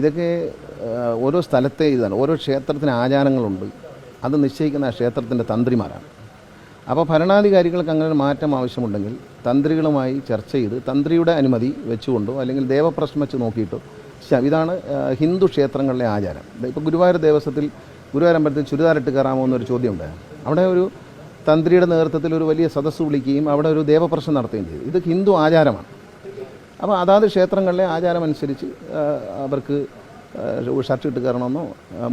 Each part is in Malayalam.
ഇതൊക്കെ ഓരോ സ്ഥലത്തെ ഇതാണ്. ഓരോ ക്ഷേത്രത്തിന് ആചാരങ്ങളുണ്ട്. അത് നിശ്ചയിക്കുന്ന ആ ക്ഷേത്രത്തിന്റെ തന്ത്രിമാരാണ്. അപ്പോൾ ഭരണാധികാരികൾക്ക് അങ്ങനെ മാറ്റം ആവശ്യമുണ്ടെങ്കിൽ തന്ത്രികളുമായി ചർച്ച ചെയ്ത് തന്ത്രിയുടെ അനുമതി വെച്ചുകൊണ്ടോ അല്ലെങ്കിൽ ദേവപ്രശ്നം വെച്ച് നോക്കിയിട്ടോ ഇതാണ് ഹിന്ദു ക്ഷേത്രങ്ങളിലെ ആചാരം. ഇപ്പോൾ ഗുരുവായൂർ ദേവസ്വത്തിൽ ഗുരുവായൂർ അമ്പലത്തിൽ ചുരിദാറിട്ട് കയറാമോ എന്നൊരു ചോദ്യം ഉണ്ടായിരുന്നു അവിടെ ഒരു തന്ത്രിയുടെ നേതൃത്വത്തിൽ ഒരു വലിയ സദസ്സ് വിളിക്കുകയും അവിടെ ഒരു ദേവപ്രശ്നം നടത്തുകയും ചെയ്തു. ഇത് ഹിന്ദു ആചാരമാണ്. അപ്പോൾ അതാത് ക്ഷേത്രങ്ങളിലെ ആചാരമനുസരിച്ച് അവർക്ക് ഷർട്ട് ഇട്ട് കയറണമെന്നോ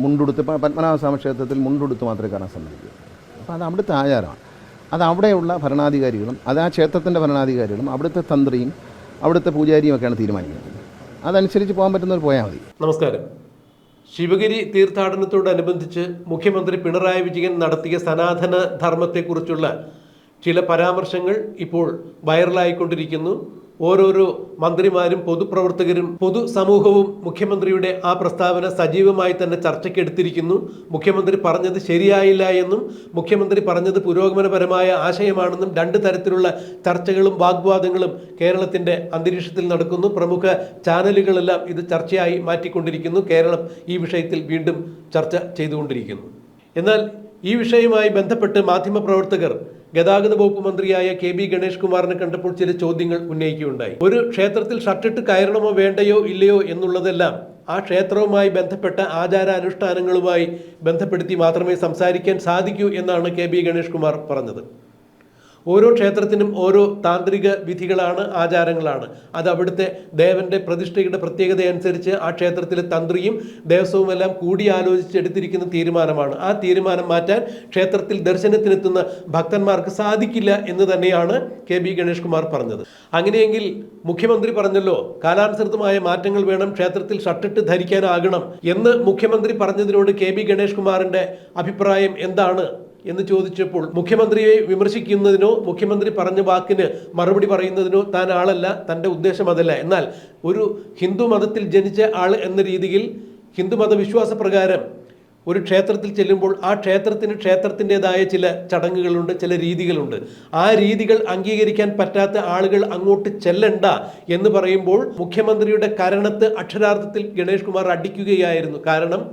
മുണ്ടുടുത്ത് പത്മനാഭസ്വാമി ക്ഷേത്രത്തിൽ മുണ്ടുടുത്ത് മാത്രമേ കയറാൻ സമ്മതിക്കൂ. അപ്പോൾ അത് അവിടുത്തെ ആചാരമാണ്. അത് അവിടെയുള്ള ഭരണാധികാരികളും അത് ആ ക്ഷേത്രത്തിന്റെ ഭരണാധികാരികളും അവിടുത്തെ തന്ത്രിയും അവിടുത്തെ പൂജാരിയും ഒക്കെയാണ് തീരുമാനിക്കുന്നത്. അതനുസരിച്ച് പോകാൻ പറ്റുന്നവർ പോയാൽ മതി. നമസ്കാരം. ശിവഗിരി തീർത്ഥാടനത്തോടനുബന്ധിച്ച് മുഖ്യമന്ത്രി പിണറായി വിജയൻ നടത്തിയ സനാതന ധർമ്മത്തെക്കുറിച്ചുള്ള ചില പരാമർശങ്ങൾ ഇപ്പോൾ വൈറലായിക്കൊണ്ടിരിക്കുന്നു. ഓരോരോ മന്ത്രിമാരും പൊതുപ്രവർത്തകരും പൊതുസമൂഹവും മുഖ്യമന്ത്രിയുടെ ആ പ്രസ്താവന സജീവമായി തന്നെ ചർച്ചയ്ക്കെടുത്തിരിക്കുന്നു. മുഖ്യമന്ത്രി പറഞ്ഞത് ശരിയായില്ല എന്നും മുഖ്യമന്ത്രി പറഞ്ഞത് പുരോഗമനപരമായ ആശയമാണെന്നും രണ്ട് തരത്തിലുള്ള ചർച്ചകളും വാഗ്വാദങ്ങളും കേരളത്തിന്റെ അന്തരീക്ഷത്തിൽ നടക്കുന്നു. പ്രമുഖ ചാനലുകളെല്ലാം ഇത് ചർച്ചയായി മാറ്റിക്കൊണ്ടിരിക്കുന്നു. കേരളം ഈ വിഷയത്തിൽ വീണ്ടും ചർച്ച ചെയ്തുകൊണ്ടിരിക്കുന്നു. എന്നാൽ ഈ വിഷയവുമായി ബന്ധപ്പെട്ട് മാധ്യമപ്രവർത്തകർ ഗതാഗത വകുപ്പ് മന്ത്രിയായ കെ ബി ഗണേഷ് കുമാറിനെ കണ്ടപ്പോൾ ചില ചോദ്യങ്ങൾ ഉന്നയിക്കുകയുണ്ടായി. ഒരു ക്ഷേത്രത്തിൽ ഷർട്ടിട്ട് കയറണമോ വേണ്ടയോ ഇല്ലയോ എന്നുള്ളതെല്ലാം ആ ക്ഷേത്രവുമായി ബന്ധപ്പെട്ട ആചാരാനുഷ്ഠാനങ്ങളുമായി ബന്ധപ്പെടുത്തി മാത്രമേ സംസാരിക്കാൻ സാധിക്കൂ എന്നാണ് കെ ബി ഗണേഷ് കുമാർ പറഞ്ഞത്. ഓരോ ക്ഷേത്രത്തിനും ഓരോ താന്ത്രിക വിധികളാണ് ആചാരങ്ങളാണ്. അത് അവിടുത്തെ ദേവന്റെ പ്രതിഷ്ഠയുടെ പ്രത്യേകത അനുസരിച്ച് ആ ക്ഷേത്രത്തിലെ തന്ത്രിയും ദേവസ്വവും എല്ലാം കൂടിയാലോചിച്ചെടുത്തിരിക്കുന്ന തീരുമാനമാണ്. ആ തീരുമാനം മാറ്റാൻ ക്ഷേത്രത്തിൽ ദർശനത്തിനെത്തുന്ന ഭക്തന്മാർക്ക് സാധിക്കില്ല എന്ന് തന്നെയാണ് കെ ബി ഗണേഷ് കുമാർ പറഞ്ഞത്. അങ്ങനെയെങ്കിൽ മുഖ്യമന്ത്രി പറഞ്ഞല്ലോ കാലാനുസൃതമായ മാറ്റങ്ങൾ വേണം ക്ഷേത്രത്തിൽ ഷട്ടിട്ട് ധരിക്കാനാകണം എന്ന് മുഖ്യമന്ത്രി പറഞ്ഞതിനോട് കെ ബി ഗണേഷ് കുമാറിന്റെ അഭിപ്രായം എന്താണ്? എന്ന് ചോദിച്ചപ്പോൾ മുഖ്യമന്ത്രിയെ വിമർശിക്കുന്നതിനോ മുഖ്യമന്ത്രി പറഞ്ഞ വാക്കിന് മറുപടി പറയുന്നതിനോ താൻ ആളല്ല തന്റെ ഉദ്ദേശം അതല്ല. എന്നാൽ ഒരു ഹിന്ദു മതത്തിൽ ജനിച്ച ആൾ എന്ന രീതിയിൽ ഹിന്ദുമത വിശ്വാസപ്രകാരം ഒരു ക്ഷേത്രത്തിൽ ചെല്ലുമ്പോൾ ആ ക്ഷേത്രത്തിന് ക്ഷേത്രത്തിന്റെതായ ചില ചടങ്ങുകളുണ്ട് ചില രീതികളുണ്ട്. ആ രീതികൾ അംഗീകരിക്കാൻ പറ്റാത്ത ആളുകൾ അങ്ങോട്ട് ചെല്ലണ്ട എന്ന് പറയുമ്പോൾ മുഖ്യമന്ത്രിയുടെ കരണത്ത് അക്ഷരാർത്ഥത്തിൽ ഗണേഷ് കുമാർ അടിക്കുകയായിരുന്നു. കാരണം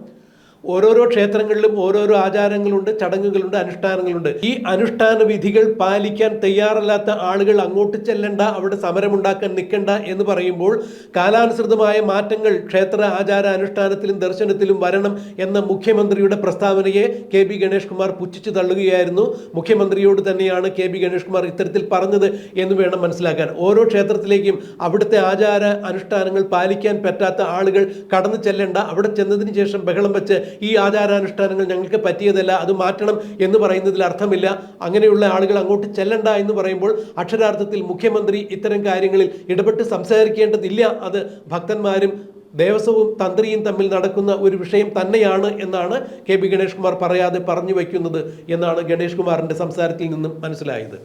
ഓരോരോ ക്ഷേത്രങ്ങളിലും ഓരോരോ ആചാരങ്ങളുണ്ട് ചടങ്ങുകളുണ്ട് അനുഷ്ഠാനങ്ങളുണ്ട്. ഈ അനുഷ്ഠാന വിധികൾ പാലിക്കാൻ തയ്യാറല്ലാത്ത ആളുകൾ അങ്ങോട്ട് ചെല്ലണ്ട അവിടെ സമരമുണ്ടാക്കാൻ നിൽക്കണ്ട എന്ന് പറയുമ്പോൾ കാലാനുസൃതമായ മാറ്റങ്ങൾ ക്ഷേത്ര ആചാര അനുഷ്ഠാനത്തിലും ദർശനത്തിലും വരണം എന്ന മുഖ്യമന്ത്രിയുടെ പ്രസ്താവനയെ കെ ബി ഗണേഷ് കുമാർ പുച്ഛിച്ചു തള്ളുകയായിരുന്നു. മുഖ്യമന്ത്രിയോട് തന്നെയാണ് കെ ബി ഗണേഷ് കുമാർ ഇത്തരത്തിൽ പറഞ്ഞത് എന്ന് വേണം മനസ്സിലാക്കാൻ. ഓരോ ക്ഷേത്രത്തിലേക്കും അവിടുത്തെ ആചാര അനുഷ്ഠാനങ്ങൾ പാലിക്കാൻ പറ്റാത്ത ആളുകൾ കടന്നു ചെല്ലേണ്ട അവിടെ ചെന്നതിന് ശേഷം ബഹളം വെച്ച് ഈ ആചാരാനുഷ്ഠാനങ്ങൾ ഞങ്ങൾക്ക് പറ്റിയതല്ല അത് മാറ്റണം എന്ന് പറയുന്നതിൽ അർത്ഥമില്ല. അങ്ങനെയുള്ള ആളുകൾ അങ്ങോട്ട് ചെല്ലണ്ട എന്ന് പറയുമ്പോൾ അക്ഷരാർത്ഥത്തിൽ മുഖ്യമന്ത്രി ഇത്തരം കാര്യങ്ങളിൽ ഇടപെട്ട് സംസാരിക്കേണ്ടതില്ല. അത് ഭക്തന്മാരും ദേവസ്വവും തന്ത്രിയും തമ്മിൽ നടക്കുന്ന ഒരു വിഷയം തന്നെയാണ് എന്നാണ് കെ പി ഗണേഷ് കുമാർ പറയാതെ പറഞ്ഞു വയ്ക്കുന്നത് എന്നാണ് ഗണേഷ് കുമാറിന്റെ സംസാരത്തിൽ നിന്നും മനസ്സിലായത്.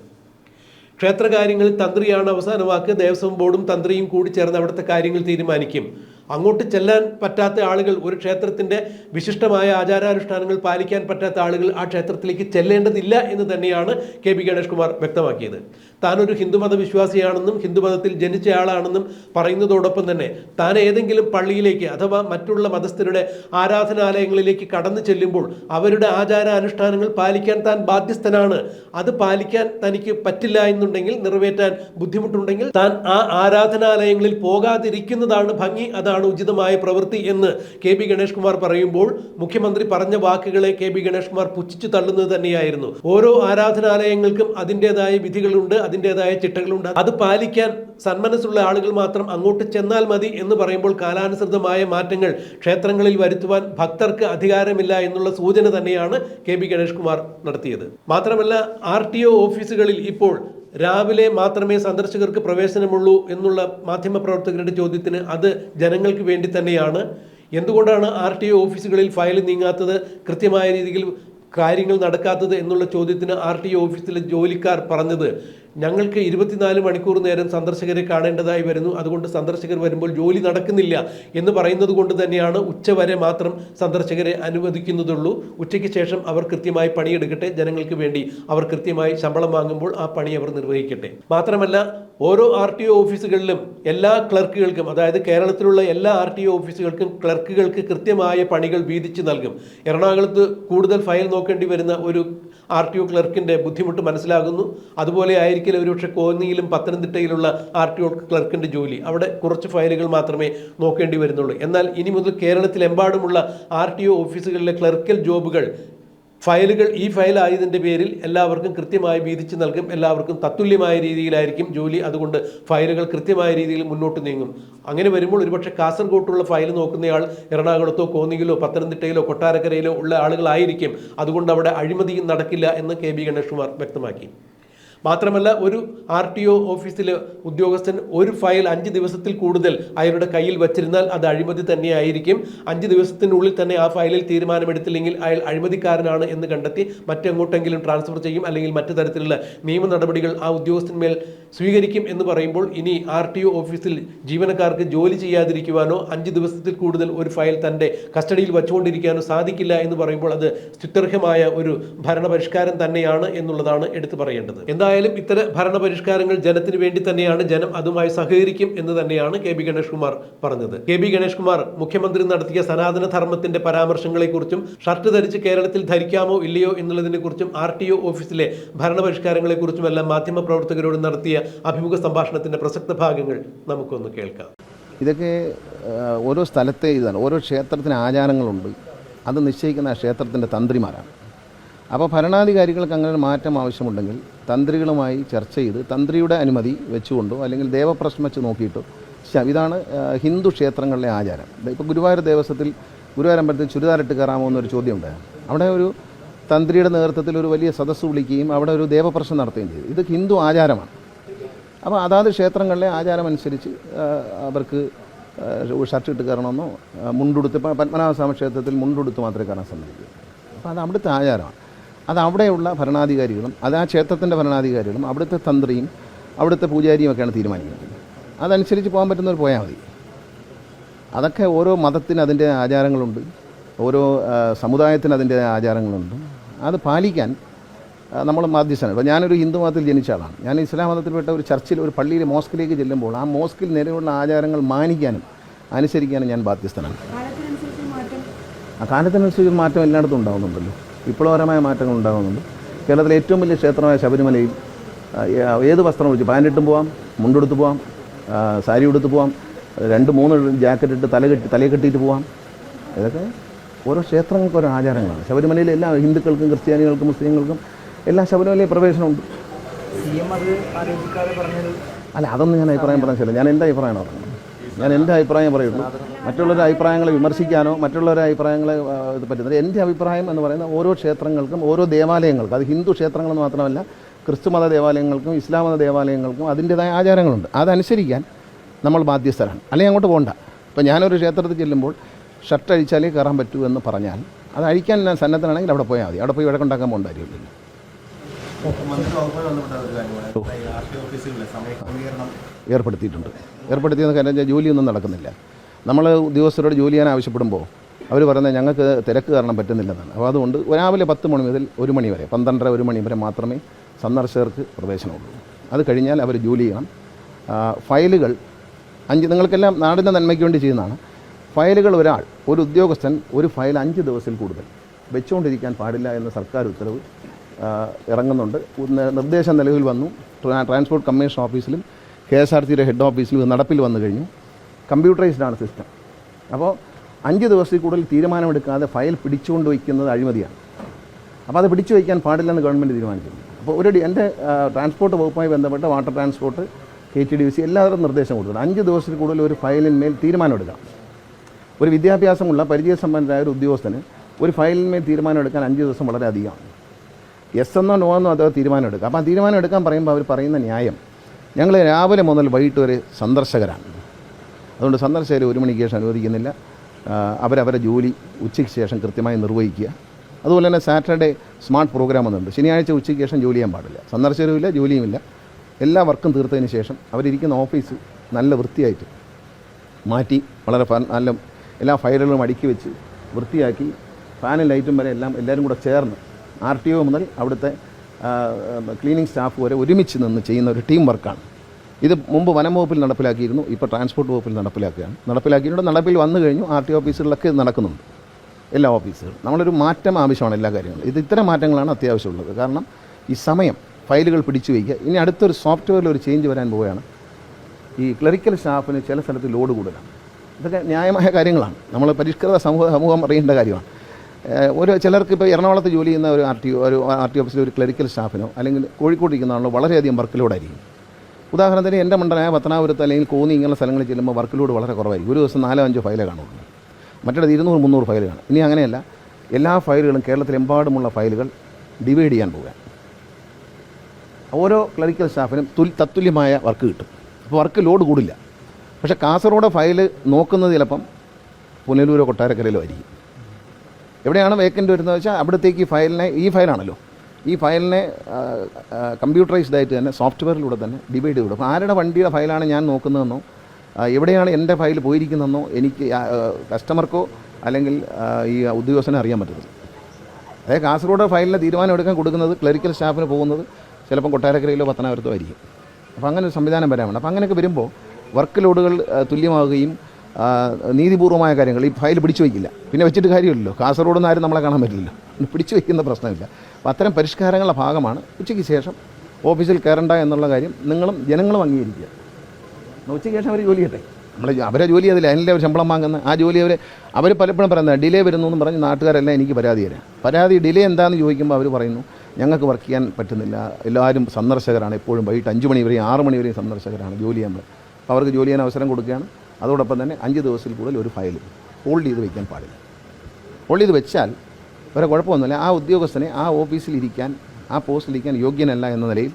ക്ഷേത്രകാര്യങ്ങളിൽ തന്ത്രിയാണ് അവസാന വാക്ക് ദേവസ്വം ബോർഡും തന്ത്രിയും കൂടി ചേർന്ന് അവിടുത്തെ കാര്യങ്ങൾ തീരുമാനിക്കും. അങ്ങോട്ട് ചെല്ലാൻ പറ്റാത്ത ആളുകൾ ഒരു ക്ഷേത്രത്തിന്റെ വിശിഷ്ടമായ ആചാരാനുഷ്ഠാനങ്ങൾ പാലിക്കാൻ പറ്റാത്ത ആളുകൾ ആ ക്ഷേത്രത്തിലേക്ക് ചെല്ലേണ്ടതില്ല എന്ന് തന്നെയാണ് കെ പി ഗണേഷ് കുമാർ വ്യക്തമാക്കിയത്. താനൊരു ഹിന്ദുമത വിശ്വാസിയാണെന്നും ഹിന്ദുമതത്തിൽ ജനിച്ചയാളാണെന്നും പറയുന്നതോടൊപ്പം തന്നെ താൻ ഏതെങ്കിലും പള്ളിയിലേക്ക് അഥവാ മറ്റുള്ള മതസ്ഥരുടെ ആരാധനാലയങ്ങളിലേക്ക് കടന്നു ചെല്ലുമ്പോൾ അവരുടെ ആചാര അനുഷ്ഠാനങ്ങൾ പാലിക്കാൻ താൻ ബാധ്യസ്ഥനാണ്. അത് പാലിക്കാൻ തനിക്ക് പറ്റില്ല എന്നുണ്ടെങ്കിൽ നിറവേറ്റാൻ ബുദ്ധിമുട്ടുണ്ടെങ്കിൽ താൻ ആ ആരാധനാലയങ്ങളിൽ പോകാതിരിക്കുന്നതാണ് ഭംഗി അതാണ് ഉചിതമായ പ്രവൃത്തി എന്ന് കെ ബി ഗണേഷ് കുമാർ പറയുമ്പോൾ മുഖ്യമന്ത്രി പറഞ്ഞ വാക്കുകളെ കെ ബി ഗണേഷ് കുമാർ പുച്ഛിച്ചു തള്ളുന്നത് തന്നെയായിരുന്നു. ഓരോ ആരാധനാലയങ്ങൾക്കും അതിന്റെതായ വിധികളുണ്ട് അതിന്റെതായ ചിട്ടകളുണ്ട്. അത് പാലിക്കാൻ സന്മനസ്സുള്ള ആളുകൾ മാത്രം അങ്ങോട്ട് ചെന്നാൽ മതി എന്ന് പറയുമ്പോൾ കാലാനുസൃതമായ മാറ്റങ്ങൾ ക്ഷേത്രങ്ങളിൽ വരുത്തുവാൻ ഭക്തർക്ക് അധികാരമില്ല എന്നുള്ള സൂചന തന്നെയാണ് കെ ബി ഗണേഷ് കുമാർ നടത്തിയത്. മാത്രമല്ല ആർ ടി ഒ ഓഫീസുകളിൽ ഇപ്പോൾ രാവിലെ മാത്രമേ സന്ദർശകർക്ക് പ്രവേശനമുള്ളൂ എന്നുള്ള മാധ്യമപ്രവർത്തകരുടെ ചോദ്യത്തിന് അത് ജനങ്ങൾക്ക് വേണ്ടി തന്നെയാണ്. എന്തുകൊണ്ടാണ് ആർ ടി ഒ ഓഫീസുകളിൽ ഫയൽ നീങ്ങാത്തത്? കൃത്യമായ രീതിയിൽ കാര്യങ്ങൾ നടക്കാത്തത് എന്നുള്ള ചോദ്യത്തിന് ആർ ടി ഒ ഓഫീസിലെ ജോലിക്കാർ പറഞ്ഞത്. ഞങ്ങൾക്ക് ഇരുപത്തിനാല് മണിക്കൂർ നേരം സന്ദർശകരെ കാണേണ്ടതായി വരുന്നു. അതുകൊണ്ട് സന്ദർശകർ വരുമ്പോൾ ജോലി നടക്കുന്നില്ല എന്ന് പറയുന്നത് കൊണ്ട് തന്നെയാണ് ഉച്ചവരെ മാത്രം സന്ദർശകരെ അനുവദിക്കുന്നതുള്ളൂ. ഉച്ചയ്ക്ക് ശേഷം അവർ കൃത്യമായി പണിയെടുക്കട്ടെ. ജനങ്ങൾക്ക് വേണ്ടി അവർ കൃത്യമായി ശമ്പളം വാങ്ങുമ്പോൾ ആ പണി അവർ നിർവഹിക്കട്ടെ. മാത്രമല്ല ഓരോ ആർ ടി ഒ ഓഫീസുകളിലും എല്ലാ ക്ലർക്കുകൾക്കും അതായത് കേരളത്തിലുള്ള എല്ലാ ആർ ടി ഒ ഓഫീസുകൾക്കും ക്ലർക്കുകൾക്ക് കൃത്യമായ പണികൾ വീതിച്ച് നൽകും. എറണാകുളത്ത് കൂടുതൽ ഫയൽ നോക്കേണ്ടി വരുന്ന ഒരു ആർ ടി ഒ ക്ലർക്കിന്റെ ബുദ്ധിമുട്ട് മനസ്സിലാകുന്നു. അതുപോലെ ആയിരിക്കില്ല ഒരുപക്ഷെ കോന്നിയിലും പത്തനംതിട്ടയിലുള്ള ആർ ടി ഒ ക്ലർക്കിന്റെ ജോലി. അവിടെ കുറച്ച് ഫയലുകൾ മാത്രമേ നോക്കേണ്ടി വരുന്നുള്ളൂ. എന്നാൽ ഇനി മുതൽ കേരളത്തിലെമ്പാടുമുള്ള ആർ ടി ഒ ഓഫീസുകളിലെ ക്ലർക്കൽ ജോബുകൾ ഫയലുകൾ ഈ ഫയൽ ആയതിന്റെ പേരിൽ എല്ലാവർക്കും കൃത്യമായി വീതിച്ച് നൽകും. എല്ലാവർക്കും തത്തുല്യമായ രീതിയിലായിരിക്കും ജോലി. അതുകൊണ്ട് ഫയലുകൾ കൃത്യമായ രീതിയിൽ മുന്നോട്ട് നീങ്ങും. അങ്ങനെ വരുമ്പോൾ ഒരുപക്ഷെ കാസർഗോട്ടുള്ള ഫയൽ നോക്കുന്നയാൾ എറണാകുളത്തോ കോന്നിയിലോ പത്തനംതിട്ടയിലോ കൊട്ടാരക്കരയിലോ ഉള്ള ആളുകളായിരിക്കും. അതുകൊണ്ട് അവിടെ അഴിമതിയും നടക്കില്ല എന്ന് കെ. ബി. ഗണേഷ് കുമാർ വ്യക്തമാക്കി. മാത്രമല്ല ഒരു ആർ ടി ഒ ഓഫീസിലെ ഉദ്യോഗസ്ഥൻ ഒരു ഫയൽ അഞ്ച് ദിവസത്തിൽ കൂടുതൽ അയാളുടെ കയ്യിൽ വച്ചിരുന്നാൽ അത് അഴിമതി തന്നെയായിരിക്കും. അഞ്ച് ദിവസത്തിനുള്ളിൽ തന്നെ ആ ഫയലിൽ തീരുമാനമെടുത്തില്ലെങ്കിൽ അയാൾ അഴിമതിക്കാരനാണ് എന്ന് കണ്ടെത്തി മറ്റെങ്ങോട്ടെങ്കിലും ട്രാൻസ്ഫർ ചെയ്യും അല്ലെങ്കിൽ മറ്റു തരത്തിലുള്ള നിയമ നടപടികൾ ആ ഉദ്യോഗസ്ഥന്മേൽ സ്വീകരിക്കും എന്ന് പറയുമ്പോൾ ഇനി ആർ ടി ഒ ഓഫീസിൽ ജീവനക്കാർക്ക് ജോലി ചെയ്യാതിരിക്കുവാനോ അഞ്ച് ദിവസത്തിൽ കൂടുതൽ ഒരു ഫയൽ തന്റെ കസ്റ്റഡിയിൽ വച്ചുകൊണ്ടിരിക്കാനോ സാധിക്കില്ല എന്ന് പറയുമ്പോൾ അത് സ്തുത്യർഹമായ ഒരു ഭരണപരിഷ്കാരം തന്നെയാണ് എന്നുള്ളതാണ് എടുത്തു പറയേണ്ടത്. എന്തായാലും ഇത്തരം ഭരണപരിഷ്കാരങ്ങൾ ജനത്തിന് വേണ്ടി തന്നെയാണ് ജനം അതുമായി സഹകരിക്കും എന്ന് തന്നെയാണ് കെ ബി ഗണേഷ് കുമാർ പറഞ്ഞത്. കെ ബി ഗണേഷ് കുമാർ മുഖ്യമന്ത്രി നടത്തിയ സനാതന ധർമ്മത്തിന്റെ പരാമർശങ്ങളെക്കുറിച്ചും ഷർട്ട് ധരിച്ച് കേരളത്തിൽ ധരിക്കാമോ ഇല്ലയോ എന്നുള്ളതിനെക്കുറിച്ചും ആർ ടി ഒ ഓഫീസിലെ ഭരണപരിഷ്കാരങ്ങളെക്കുറിച്ചുമെല്ലാം മാധ്യമപ്രവർത്തകരോട് നടത്തിയ അഭിമുഖ സംഭാഷണത്തിന്റെ പ്രസക്ത ഭാഗങ്ങൾ നമുക്കൊന്ന് കേൾക്കാം. ഇതൊക്കെ ഓരോ സ്ഥലത്തെ ഇതാണ്. ഓരോ ക്ഷേത്രത്തിന് ആചാരങ്ങളുണ്ട്. അത് നിശ്ചയിക്കുന്ന ആ ക്ഷേത്രത്തിന്റെ തന്ത്രിമാരാണ്. അപ്പോൾ ഭരണാധികാരികൾക്ക് അങ്ങനെ ഒരു മാറ്റം ആവശ്യമുണ്ടെങ്കിൽ തന്ത്രികളുമായി ചർച്ച ചെയ്ത് തന്ത്രിയുടെ അനുമതി വെച്ചുകൊണ്ടോ അല്ലെങ്കിൽ ദേവപ്രശ്നം വെച്ച് നോക്കിയിട്ടോ ഇതാണ് ഹിന്ദു ക്ഷേത്രങ്ങളിലെ ആചാരം. ഇപ്പോൾ ഗുരുവായൂർ ദേവസ്വത്തിൽ ഗുരുവായൂർ അമ്പലത്തിൽ ചുരിദാറിട്ട് കയറാമോ എന്നൊരു ചോദ്യമുണ്ട്. അവിടെ ഒരു തന്ത്രിയുടെ നേതൃത്വത്തിൽ ഒരു വലിയ സദസ്സ് വിളിക്കുകയും അവിടെ ഒരു ദേവപ്രശ്നം നടത്തുകയും ചെയ്തു. ഇത് ഹിന്ദു ആചാരമാണ്. അപ്പോൾ അതാത് ക്ഷേത്രങ്ങളിലെ ആചാരമനുസരിച്ച് അവർക്ക് ഷർട്ട് ഇട്ട് കയറണമെന്നോ മുണ്ടുടുത്ത് പത്മനാഭസ്വാമി ക്ഷേത്രത്തിൽ മുണ്ടുടുത്ത് മാത്രമേ കയറാൻ സമ്മതിക്കൂ. അപ്പോൾ അത് അവിടുത്തെ ആചാരമാണ്. അത് അവിടെയുള്ള ഭരണാധികാരികളും അത് ആ ക്ഷേത്രത്തിന്റെ ഭരണാധികാരികളും അവിടുത്തെ തന്ത്രിയും അവിടുത്തെ പൂജാരിയും ഒക്കെയാണ് തീരുമാനിക്കുന്നത്. അതനുസരിച്ച് പോകാൻ പറ്റുന്നവർ പോയാൽ മതി. അതൊക്കെ ഓരോ മതത്തിന് അതിന്റെ ആചാരങ്ങളുണ്ട് ഓരോ സമുദായത്തിന് അതിന്റെ ആചാരങ്ങളുണ്ട്. അത് പാലിക്കാൻ നമ്മൾ മാധ്യസ്ഥനാണ്. ഇപ്പോൾ ഞാനൊരു ഹിന്ദു മതത്തിൽ ജനിച്ച ആളാണ്. ഞാൻ ഇസ്ലാം മതത്തിൽപ്പെട്ട ഒരു ചർച്ചിൽ ഒരു പള്ളിയിൽ മോസ്കിലേക്ക് ചെല്ലുമ്പോൾ ആ മോസ്കിൽ നിലവിലുള്ള ആചാരങ്ങൾ മാനിക്കാനും അനുസരിക്കാനും ഞാൻ ബാധ്യസ്ഥനാണ്. ആ കാലത്തിനനുസരിച്ച് മാറ്റം എല്ലായിടത്തും ഉണ്ടാകുന്നുണ്ടല്ലോ. വിപ്ലവകരമായ മാറ്റങ്ങൾ ഉണ്ടാകുന്നുണ്ട്. കേരളത്തിലെ ഏറ്റവും വലിയ ക്ഷേത്രമായ ശബരിമലയിൽ ഏത് വസ്ത്രം ഒഴിച്ച് പാന്റിട്ടും പോവാം മുണ്ടെടുത്ത് പോവാം സാരി ഉടുത്ത് പോവാം രണ്ട് മൂന്ന് ജാക്കറ്റ് ഇട്ട് തല കെട്ടി തലയെ കെട്ടിയിട്ട് പോവാം. ഇതൊക്കെ ഓരോ ക്ഷേത്രങ്ങൾക്ക് ഓരോ ആചാരങ്ങളാണ്. ശബരിമലയിലെ എല്ലാ ഹിന്ദുക്കൾക്കും ക്രിസ്ത്യാനികൾക്കും മുസ്ലിങ്ങൾക്കും എല്ലാ ശബരിമലയിൽ പ്രവേശനമുണ്ട്. അല്ല അതൊന്നും ഞാൻ അഭിപ്രായം പറയാൻ ശരിയല്ല. ഞാൻ എന്റെ അഭിപ്രായമാണ് പറഞ്ഞത്. ഞാൻ എന്റെ അഭിപ്രായം പറയുള്ളൂ. മറ്റുള്ളവരുടെ അഭിപ്രായങ്ങളെ വിമർശിക്കാനോ മറ്റുള്ളവരുടെ അഭിപ്രായങ്ങളെ ഇത് പറ്റുന്നത് എന്റെ അഭിപ്രായം എന്ന് പറയുന്നത് ഓരോ ക്ഷേത്രങ്ങൾക്കും ഓരോ ദേവാലയങ്ങൾക്കും അത് ഹിന്ദു ക്ഷേത്രങ്ങളെന്ന് മാത്രമല്ല ക്രിസ്തുമത ദേവാലയങ്ങൾക്കും ഇസ്ലാം മത ദേവാലയങ്ങൾക്കും അതിന്റേതായ ആചാരങ്ങളുണ്ട്. അതനുസരിക്കാൻ നമ്മൾ ബാധ്യസ്ഥരാണ്. അല്ലെങ്കിൽ അങ്ങോട്ട് പോകണ്ട. ഇപ്പോൾ ഞാനൊരു ക്ഷേത്രത്തിൽ ചെല്ലുമ്പോൾ ഷർട്ട് അഴിച്ചാലേ കയറാൻ പറ്റൂ എന്ന് പറഞ്ഞാൽ അത് അഴിക്കാൻ ഞാൻ സന്നദ്ധനാണെങ്കിൽ അവിടെ പോയാൽ മതി. അവിടെ പോയി വഴക്കുണ്ടാക്കാൻ പോകേണ്ട കാര്യമില്ല ഏർപ്പെടുത്തിയിട്ടുണ്ട്. ഏർപ്പെടുത്തിയെന്ന് കാര്യം ജോലിയൊന്നും നടക്കുന്നില്ല. നമ്മൾ ഉദ്യോഗസ്ഥരോട് ജോലി ചെയ്യാൻ ആവശ്യപ്പെടുമ്പോൾ അവർ പറയുന്നത് ഞങ്ങൾക്ക് തിരക്ക് കാരണം പറ്റുന്നില്ലെന്നാണ്. അപ്പോൾ അതുകൊണ്ട് രാവിലെ പത്ത് മണി മുതൽ ഒരു മണി വരെ പന്ത്രണ്ടര ഒരു മണി വരെ മാത്രമേ സന്ദർശകർക്ക് പ്രവേശനമുള്ളൂ. അത് കഴിഞ്ഞാൽ അവർ ജോലി ചെയ്യണം. ഫയലുകൾ അഞ്ച് നിങ്ങൾക്കെല്ലാം നാടിന്റെ നന്മയ്ക്ക് വേണ്ടി ചെയ്യുന്നതാണ്. ഫയലുകൾ ഒരാൾ ഒരു ഉദ്യോഗസ്ഥൻ ഒരു ഫയൽ അഞ്ച് ദിവസത്തിൽ കൂടുതൽ വെച്ചുകൊണ്ടിരിക്കാൻ പാടില്ല എന്ന സർക്കാർ ഉത്തരവ് ഇറങ്ങുന്നുണ്ട്. നിർദ്ദേശം നിലവിൽ വന്നു. ട്രാൻസ്പോർട്ട് കമ്മീഷൻ ഓഫീസിലും കെ എസ് ആർ സിയുടെ ഹെഡ് ഓഫീസിലും നടപ്പിൽ വന്നു കഴിഞ്ഞു. കമ്പ്യൂട്ടറൈസ്ഡ് ആണ് സിസ്റ്റം. അപ്പോൾ അഞ്ച് ദിവസത്തിൽ കൂടുതൽ തീരുമാനമെടുക്കാതെ ഫയൽ പിടിച്ചുകൊണ്ട് വയ്ക്കുന്നത് അഴിമതിയാണ്. അപ്പോൾ അത് പിടിച്ചു വയ്ക്കാൻ പാടില്ലെന്ന് ഗവൺമെന്റ് തീരുമാനിച്ചു അപ്പോൾ ഒരു എന്റെ ട്രാൻസ്പോർട്ട് വകുപ്പുമായി ബന്ധപ്പെട്ട water transport T D C എല്ലാവരും നിർദ്ദേശം കൊടുത്തത് അഞ്ച് ദിവസത്തിൽ കൂടുതൽ ഒരു ഫയലിന്മേൽ തീരുമാനമെടുക്കണം ഒരു വിദ്യാഭ്യാസമുള്ള പരിചയസമ്പന്നരായ ഒരു ഉദ്യോഗസ്ഥന് ഒരു ഫയലിന്മേൽ തീരുമാനമെടുക്കാൻ അഞ്ച് ദിവസം വളരെ അധികമാണ് യെസ് എന്നോ നോ എന്നോ അതോ തീരുമാനം എടുക്കുക അപ്പോൾ ആ തീരുമാനം എടുക്കാൻ പറയുമ്പോൾ അവർ പറയുന്ന ന്യായം. ഞങ്ങൾ രാവിലെ മുതൽ വൈകിട്ട് വരെ സന്ദർശകരാണ്. അതുകൊണ്ട് സന്ദർശകരെ ഒരു മണിക്ക് ശേഷം അനുവദിക്കുന്നില്ല. അവരവരെ ജോലി ഉച്ചയ്ക്ക് ശേഷം കൃത്യമായി നിർവഹിക്കുക. അതുപോലെ തന്നെ സാറ്റർഡേ സ്മാർട്ട് പ്രോഗ്രാം എന്നുണ്ട് ശനിയാഴ്ച ഉച്ചയ്ക്ക് ശേഷം ജോലി ചെയ്യാൻ പാടില്ല. സന്ദർശകരുമില്ല ജോലിയുമില്ല എല്ലാ വർക്കും തീർത്തതിന് ശേഷം അവരിരിക്കുന്ന ഓഫീസ് നല്ല വൃത്തിയായിട്ട് മാറ്റി വളരെ നല്ല എല്ലാ ഫയലുകളും അടുക്കി വെച്ച് വൃത്തിയാക്കി ഫാനും ലൈറ്റും വരെ എല്ലാം എല്ലാവരും കൂടെ ചേർന്ന് ആർ ടി ഒ മുതൽ അവിടുത്തെ ക്ലീനിങ് സ്റ്റാഫ് വരെ ഒരുമിച്ച് നിന്ന് ചെയ്യുന്ന ഒരു ടീം വർക്കാണ്. ഇത് മുമ്പ് വനം വകുപ്പിൽ നടപ്പിലാക്കിയിരുന്നു ഇപ്പോൾ ട്രാൻസ്പോർട്ട് വകുപ്പിൽ നടപ്പിലാക്കുകയാണ്. നടപ്പിലാക്കിയിട്ടുണ്ട് നടപ്പിൽ വന്നു കഴിഞ്ഞു ആർ ടി ഓഫീസുകളിലൊക്കെ നടക്കുന്നുണ്ട് എല്ലാ ഓഫീസുകളും. നമ്മളൊരു മാറ്റം ആവശ്യമാണ് എല്ലാ കാര്യങ്ങളും. ഇത് ഇത്തരം മാറ്റങ്ങളാണ് അത്യാവശ്യമുള്ളത്. കാരണം ഈ സമയം ഫയലുകൾ പിടിച്ചു വയ്ക്കുക. ഇനി അടുത്തൊരു സോഫ്റ്റ്വെയറിൽ ഒരു ചേഞ്ച് വരാൻ പോവുകയാണ്. ഈ ക്ലറിക്കൽ സ്റ്റാഫിന് ചില സ്ഥലത്ത് ലോഡ് കൂടുതലാണ്. ഇതൊക്കെ ന്യായമായ കാര്യങ്ങളാണ്. നമ്മൾ പരിഷ്കൃത സമൂഹ സമൂഹം അറിയേണ്ട കാര്യമാണ്. ഒരു ചിലർക്ക് ഇപ്പോൾ എറണാകുളത്ത് ജോലി ചെയ്യുന്ന ഒരു ആർ ടി ഒരു ആർ ടി ഓഫീസിലെ ഒരു ക്ലറിക്കൽ സ്റ്റാഫിനോ അല്ലെങ്കിൽ കോഴിക്കോട് ഇരിക്കുന്നതാണല്ലോ വളരെയധികം വർക്ക് ലോഡായിരിക്കും ഉദാഹരണത്തിന് എന്റെ മണ്ഡലമായ പത്തനാപുരത്ത് അല്ലെങ്കിൽ കോന്നി ഇങ്ങനെയുള്ള സ്ഥലങ്ങളിൽ ചെല്ലുമ്പോൾ വർക്ക് ലോഡ് വളരെ കുറവായിരിക്കും. ഒരു ദിവസം നാലോ അഞ്ചോ ഫയലേ കാണുള്ളൂ മറ്റേത് ഇരുന്നൂറ് മുന്നൂറ് ഫയൽ കാണും. ഇനി അങ്ങനെയല്ല. എല്ലാ ഫയലുകളും കേരളത്തിലെമ്പാടുമുള്ള ഫയലുകൾ ഡിവൈഡ് ചെയ്യാൻ പോകുക ഓരോ ക്ലറിക്കൽ സ്റ്റാഫിനും തുൽ തത്തുല്യമായ വർക്ക് കിട്ടും. അപ്പോൾ വർക്ക് ലോഡ് കൂടില്ല. പക്ഷേ കാസർഗോഡ് ഫയൽ നോക്കുന്നത് ചിലപ്പം പുനലൂരോ കൊട്ടാരക്കരയിലോ ആയിരിക്കും. എവിടെയാണ് വേക്കന്റ് വരുന്നത് വെച്ചാൽ അവിടത്തേക്ക് ഈ ഫയലിനെ ഈ ഫയലാണല്ലോ. ഈ ഫയലിനെ കമ്പ്യൂട്ടറൈസ്ഡ് ആയിട്ട് തന്നെ സോഫ്റ്റ്വെയറിലൂടെ തന്നെ ഡിവൈഡ് ചെയ്ത്. കൊടുക്കും ആരുടെ വണ്ടിയുടെ ഫയലാണ് ഞാൻ നോക്കുന്നതെന്നോ എവിടെയാണ് എന്റെ ഫയൽ പോയിരിക്കുന്നതെന്നോ എനിക്ക് കസ്റ്റമർക്കോ അല്ലെങ്കിൽ ഈ ഉദ്യോഗസ്ഥനെ അറിയാൻ പറ്റത്തില്ല. അതായത് കാസർഗോഡ് ഫയലിനെ തീരുമാനം എടുക്കാൻ കൊടുക്കുന്നത് ക്ലറിക്കൽ സ്റ്റാഫിന് പോകുന്നത് ചിലപ്പം കൊട്ടാരക്കരയിലോ പത്തനാപുരത്തോ ആയിരിക്കും. അപ്പോൾ അങ്ങനെ ഒരു സംവിധാനം വരാൻ വേണം അപ്പോൾ അങ്ങനെയൊക്കെ വരുമ്പോൾ വർക്ക് ലോഡുകൾ തുല്യമാവുകയും നീതിപൂർവമായ കാര്യങ്ങൾ ഈ ഫയൽ പിടിച്ചു വയ്ക്കില്ല. പിന്നെ വെച്ചിട്ട് കാര്യമില്ലല്ലോ. കാസർഗോഡ് ആരും നമ്മളെ കാണാൻ പറ്റില്ലല്ലോ. പിടിച്ചു വയ്ക്കുന്ന പ്രശ്നമില്ല. അപ്പോൾ അത്തരം പരിഷ്കാരങ്ങളുടെ ഭാഗമാണ് ഉച്ചയ്ക്ക് ശേഷം ഓഫീസിൽ കയറണ്ട എന്നുള്ള കാര്യം നിങ്ങളും ജനങ്ങളും അംഗീകരിക്കുക. ഉച്ചയ്ക്ക് ശേഷം അവർ ജോലി ചെയ്യട്ടെ? നമ്മൾ അവരെ ജോലി ചെയ്തില്ല. അതിന്റെ അവർ ശമ്പളം വാങ്ങുന്ന ആ ജോലി അവർ അവർ പലപ്പോഴും പറയുന്നത് ഡിലേ വരുന്നു എന്ന് പറഞ്ഞ് നാട്ടുകാരെല്ലാം എനിക്ക് പരാതി തരാം. പരാതി ഡിലേ എന്താണെന്ന് ചോദിക്കുമ്പോൾ അവർ പറയുന്നു ഞങ്ങൾക്ക് വർക്ക് ചെയ്യാൻ പറ്റുന്നില്ല. എല്ലാവരും സന്ദർശകരാണ്. എപ്പോഴും വൈകിട്ട് അഞ്ച് മണി വരെയും ആറ് മണി വരെയും സന്ദർശകരാണ് ജോലി ചെയ്യാൻ അപ്പോൾ അവർക്ക് ജോലി ചെയ്യാൻ അവസരം കൊടുക്കുകയാണ്. അതോടൊപ്പം തന്നെ അഞ്ച് ദിവസത്തിൽ കൂടുതൽ ഒരു ഫയൽ ഹോൾഡ് ചെയ്ത് വയ്ക്കാൻ പാടില്ല. ഹോൾഡ് ചെയ്ത് വെച്ചാൽ വേറെ കുഴപ്പമൊന്നുമില്ല. ആ ഉദ്യോഗസ്ഥനെ ആ ഓഫീസിൽ ഇരിക്കാൻ ആ പോസ്റ്റിൽ ഇരിക്കാൻ യോഗ്യനല്ല എന്ന നിലയിൽ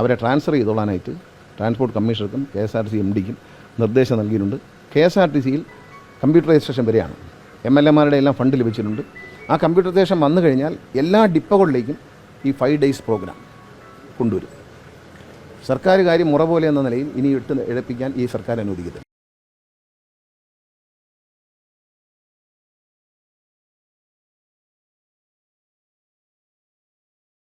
അവരെ ട്രാൻസ്ഫർ ചെയ്തോളാനായിട്ട് transport കമ്മീഷണർക്കും K S R T C M ഡിക്കും നിർദ്ദേശം നൽകിയിട്ടുണ്ട്. കെ എസ് ആർ ടി സിയിൽ കമ്പ്യൂട്ടറൈസേഷൻ വരെയാണ് എം എൽ എമാരുടെ എല്ലാം ഫണ്ട് ലഭിച്ചിട്ടുണ്ട്. ആ കമ്പ്യൂട്ടറൈസേഷൻ വന്നു കഴിഞ്ഞാൽ എല്ലാ ഡിപ്പകളിലേക്കും ഈ ഫൈവ് ഡേയ്സ് പ്രോഗ്രാം കൊണ്ടുവരും. സർക്കാർ കാര്യം മുറ പോലെ എന്ന നിലയിൽ ഇനി ഇട്ട് ഇഴപ്പിക്കാൻ ഈ സർക്കാർ അനുവദിക്കത്തില്ല.